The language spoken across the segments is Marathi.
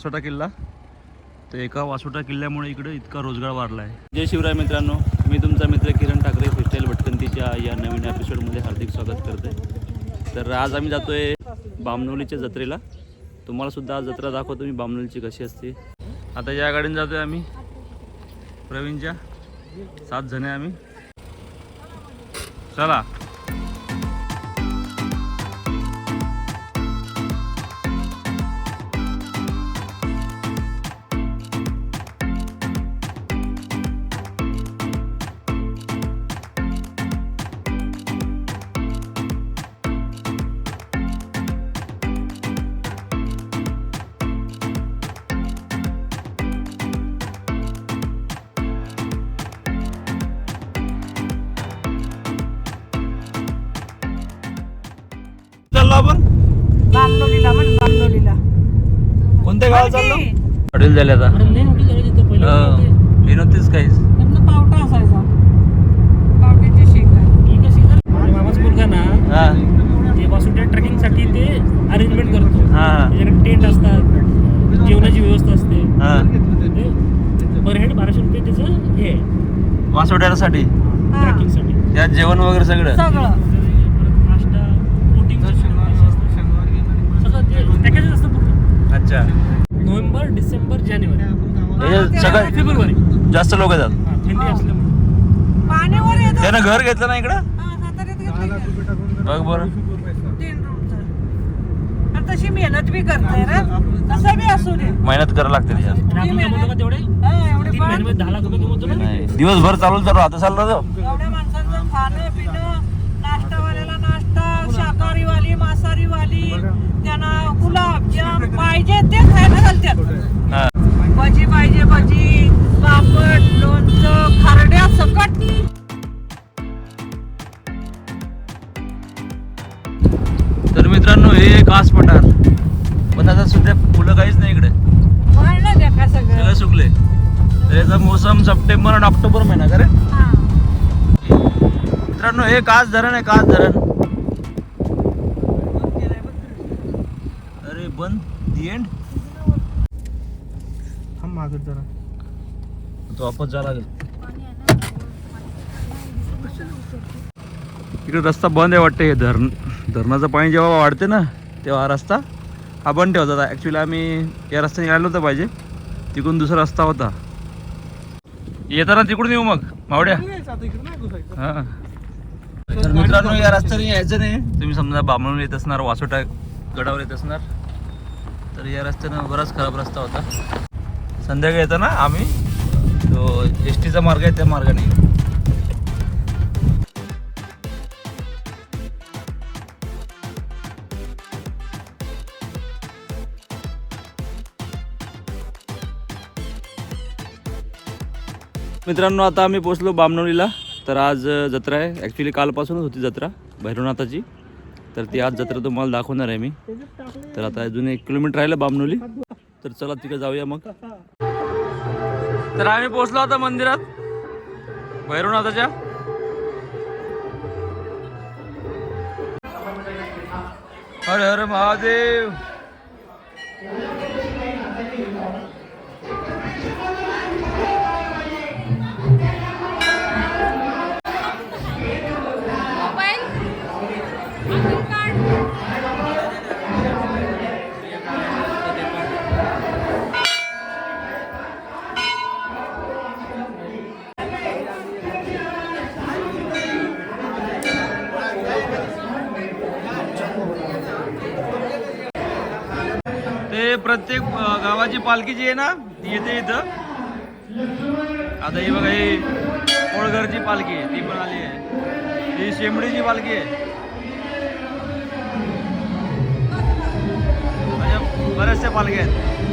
आहे वासोटा किल्ला. तर एका वासोटा किल्ल्यामुळे इकडे इतका रोजगार वाढला आहे जय शिवराय मित्रांनो मी तुमचा मित्र किरण ठाकरे फ्रीस्टाईल भटकंतीच्या या नवीन एपिसोडमध्ये हार्दिक स्वागत करते तर आज आम्ही जातोय बामनोलीच्या जत्रेला. तुम्हाला सुद्धा आज जत्रा दाखवतो मी बामनोलीची कशी असते. आता या गाडीने जातोय आम्ही. प्रवीणच्या. सात जण आहे आम्ही. चला. कोणत्या गावात चाललो. हॉटेल झाले आता. हे. नव्हतीच काहीच. पावटा असायचा. पावट्याची ना हा. ते वासुट्या ते अरेंजमेंट करतो. हा टेंट असतात जेवणाची व्यवस्था असते. हा. ते पर हेड बाराशे रुपये त्याचं हे आहे. वासोट्यासाठी? हा. ट्रेकिंगसाठी त्यात जेवण वगैरे सगळं? नाश्ता बोटिंग सगळं अच्छा. नोव्हेंबर डिसेंबर जानेवारी. हे सगळं फेब्रुवारी. जास्त लोक येतात. हा थंडी असल्यामुळे. पाण्यावर येतो त्यानं घर घेतलं ना इकडं? हा, साताऱ्यात घेतलं की. बघ बरं. तीन रूमचं. आणि तशी मेहनत बी कसं असू दे. मेहनत करायला लागते त्याच्यात. आणि आपण कमवतो का तेवढे? हा, एवढे तीन पण महिन्यामध्ये दहा लाख रुपये कमवतो ना? नाही. दिवसभर चालू चालू आता चालला तो एवढ्या माणसांचं खाणं पिणं नाश्तावाल्याला नाश्ता मांसाहारीवाली त्यांना गुलाबजाम पाहिजे ते खायला घालतात. हा. भजी पाहिजे भजी पापड लोणचं खारड्या सकट. तर मित्रांनो हे कास पठार. पण आता सध्या फुलं काहीच नाही इकडे. सगळं? सुकले. तर याचा मोसम सप्टेंबर आणि ऑक्टोबर महिना का रे हा. मित्रांनो हे कास धरण आहे कास धरण. बंद दी एंड थांब मागत जरा. तो वापस जा लागेल. इकडे रस्ता बंद आहे वाटतं हे धरण धरणाचं पाणी जेव्हा वाढते ना तेव्हा हा रस्ता हा बंद ठेवतात. ॲक्च्युली आम्ही या रस्त्याने आलो होतं पाहिजे. तिकडून दुसरा रस्ता होता. येताना तिकडून येऊ मग मावड्या. हां. तर मित्रांनो या रस्त्याने यायचं नाही. तुम्ही समजा बामणून येत असणार वासोटा गडावर येत असणार. तर या रस्त्यानं बराच खराब रस्ता होता. संध्याकाळी येताना आम्ही तो एस टीचा मार्ग आहे त्या मार्गाने मित्रांनो आता आम्ही पोचलो बामनोलीला तर आज जत्रा आहे. ॲक्च्युली कालपासूनच होती जत्रा भैरवनाथाची. तर ती आज जत्रा तुम्हाला दाखवणार आहे मी. तर आता अजून एक किलोमीटर राहिलं बामनोली तर चला तिकडे जाऊया मग. तर आम्ही पोहोचलो आता मंदिरात भैरवनाथाच्या. हर हर महादेव. ते प्रत्येक गावाची पालखी जी आहे ना ती येते इथं. आता ही बघा ही कोळघरची पालखी आहे ती पण आली आहे. ही शेंबडीची पालखी आहे. बऱ्याचशा पालख्या आहेत.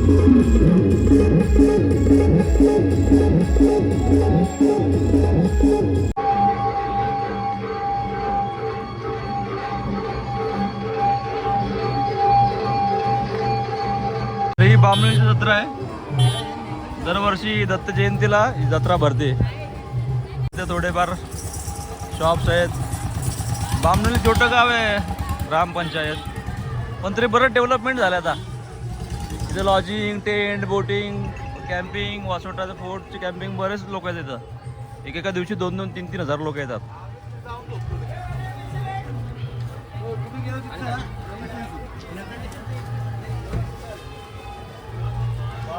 ही बामणीची जत्रा आहे. दरवर्षी दत्त जयंतीला ही जत्रा भरते. इथे थोडेफार शॉप्स आहेत. बामणोली छोटं गाव आहे ग्रामपंचायत पण तरी बरं डेव्हलपमेंट झालं आता. इथे लॉजिंग टेंट बोटिंग कॅम्पिंग वासोटाचं फोर्टचे कॅम्पिंग बरेच लोक आहेत इथं. एकेका दिवशी दोन दोन तीन तीन हजार लोक येतात.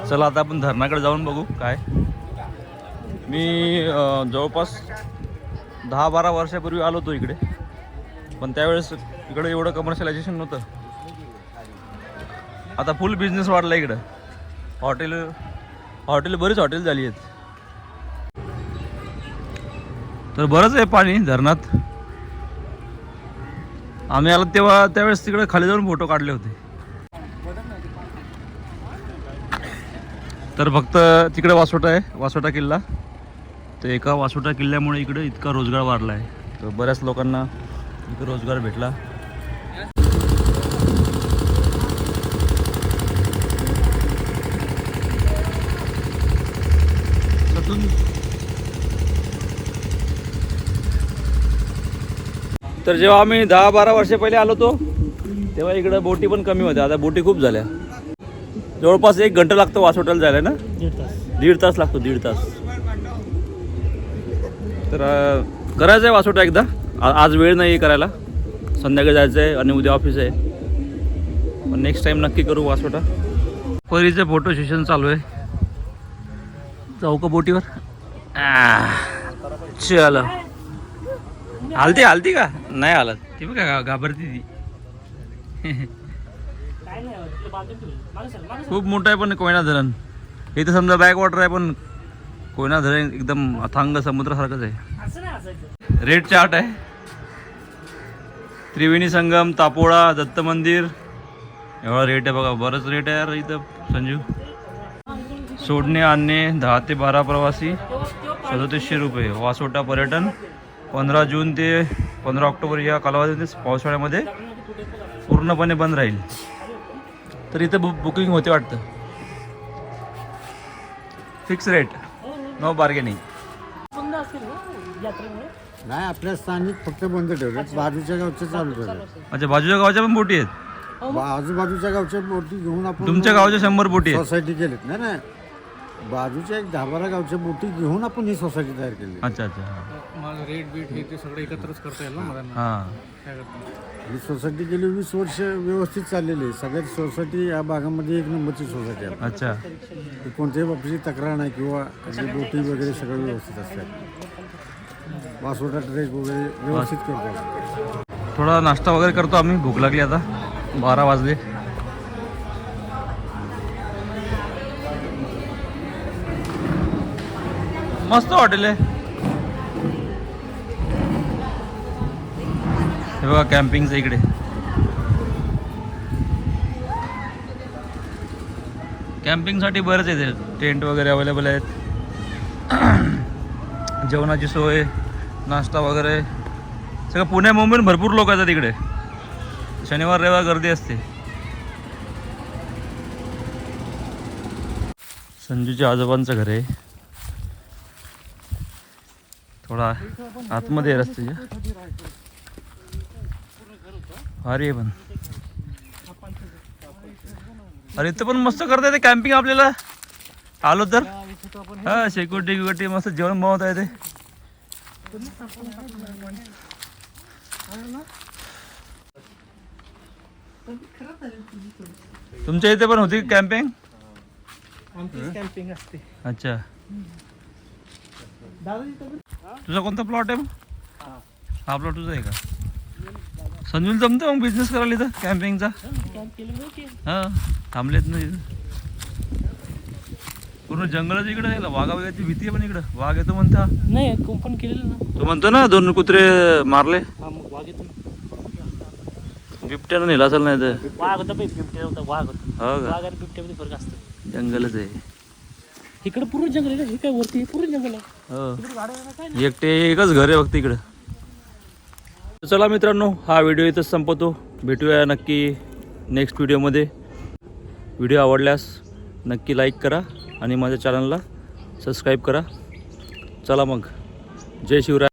चला आता आपण धरणाकडे जाऊन बघू काय. मी जवळपास दहा बारा वर्षापूर्वी आलो होतो इकडे. पण त्यावेळेस इकडे एवढं कमर्शियलायझेशन नव्हतं. आता फुल बिझनेस वाढला इकडं. हॉटेल हॉटेल बरीच हॉटेल झाली आहेत. तर बरंच आहे पाणी धरणात. आम्ही आलो तेव्हा त्यावेळेस तिकडे खाली जाऊन फोटो काढले होते. तर फक्त तिकडे वासोटा आहे वासोटा किल्ला. तर एका वासोटा किल्ल्यामुळे इकडे इतका रोजगार वाढला आहे तर बऱ्याच लोकांना इकडे रोजगार भेटला. तर जेव्हा आम्ही दहा बारा वर्ष पहिले आलो होतो तेव्हा इकडे बोटी पण कमी होत्या. आता बोटी खूप झाल्या. जवळपास एक घंटा लागतो वासोट्याला जायला ना? दीड तास. दीड तास लागतो दीड तास. तर करायचं आहे वासोटा एकदा. आज वेळ नाही आहे करायला. संध्याकाळी जायचं आहे आणि उद्या ऑफिस आहे. पण नेक्स्ट टाइम नक्की करू वासोटा परीचं फोटो सेशन चालू आहे. जाऊ का बोटीवर? चल. हालती हालती का? नाही आलत. ती बघा का घाबरती ती. खूप मोठं आहे पण कोयना धरण इथं समजा बॅक वॉटर आहे पण कोयना धरण एकदम अथांग समुद्रासारखंच आहे. रेड रेट चार्ट आहे. त्रिवेणी संगम तापोळा दत्त मंदिर. एवढा रेट आहे बघा. बरंच रेट आहे यार इथं संजू. सोडणे आणणे दहा ते बारा प्रवासी. सदतीसशे रुपये. वासोटा पर्यटन. पंधरा जून ते पंधरा ऑक्टोबर या कालावधीमध्ये पावसाळ्यामध्ये पूर्णपणे बंद राहील. तर इथं बु बुकिंग होते वाटतं. फिक्स रेट नो बार्गेनिंग नाही आपल्या स्थानिक फक्त बंद ठेवले. बाजूच्या गावचे चालू ठेवले. अच्छा बाजूच्या गावाच्या पण बोटी आहेत? आजूबाजूच्या गावच्या बोटी घेऊन आपण तुमच्या गावाच्या शंभर बोटी आहेत? सोसायटी केलीत. नाही नाही. बाजूच्या एक दहा बारा गावच्या बोटी घेऊन आपण ही सोसायटी तयार केली. अच्छा अच्छा. हा. माझं रेट बीट हे ते सगळं एकत्रच करता येईल ना मला हा. काय करता? ही सोसायटी गेली वीस वर्ष व्यवस्थित चाललेली आहे. सगळ्यात सोसायटी या भागामध्ये एक नंबरची सोसायटी आहे. अच्छा. कोणत्याही बाबतीची तक्रार नाही किंवा जी बोटी वगैरे सगळं व्यवस्थित असतात वासोटा ट्रेक वगैरे व्यवस्थित करतो. थोडा नाश्ता वगैरे करतो आम्ही. भूक लागली आता. बारा वाजले. मस्त हॉटेल आहे. बघा कॅम्पिंगचं इकडे. कॅम्पिंगसाठी बरंच आहे टेंट वगैरे अवेलेबल आहेत. जेवणाची सोय नाश्ता वगैरे. सगळं पुणे मुंबईत भरपूर लोक येतात इकडे. शनिवार रविवार गर्दी असते. संजूच्या आजोबांचं घर आहे. थोडा आतमध्ये रस्त्याच्या. अरे पण. अरे इथं पण मस्त करता येते कॅम्पिंग आपल्याला. आलो तर. हा सिक्युरिटी विक्युरिटी मस्त जेवण बनवता येते तुमच्या इथे पण होती कॅम्पिंग कॅम्पिंग असते. अच्छा. तुझा कोणता प्लॉट आहे? मग? हा प्लॉट तुझा आहे का? संजूला जमतं मग बिझनेस करायला इथं? कॅम्पिंगचा हा थांबलेत ना इथं. पूर्ण जंगलाच इकडं आहे वाघा वाघाची भीती आहे पण इकडं. वाघ येतो म्हणता. नाही कुंपण केलेलं ना. तो म्हणतो ना दोन कुत्रे मारले. हा वाघ येतो ना. बिबट्यानं नेला असेल नाही तर वाघ होता बाई बिबट्या होता वाघ होता. हो का? वाघ आणि बिबट्यामध्ये फरक असतो. जंगलच आहे. इकडे पूर्ण जंगल आहे ना हे काय वरती पूर्ण जंगल आहे. हो. एकटे एकच घर आहे फक्त इकडं. चला मित्रांनो हा व्हिडिओ इथंच संपवतो भेटूया नक्की नेक्स्ट व्हिडिओमध्ये. व्हिडिओ आवडल्यास नक्की लाईक करा आणि माझ्या चॅनलला सबस्क्राईब करा. चला मग. जय शिवराय.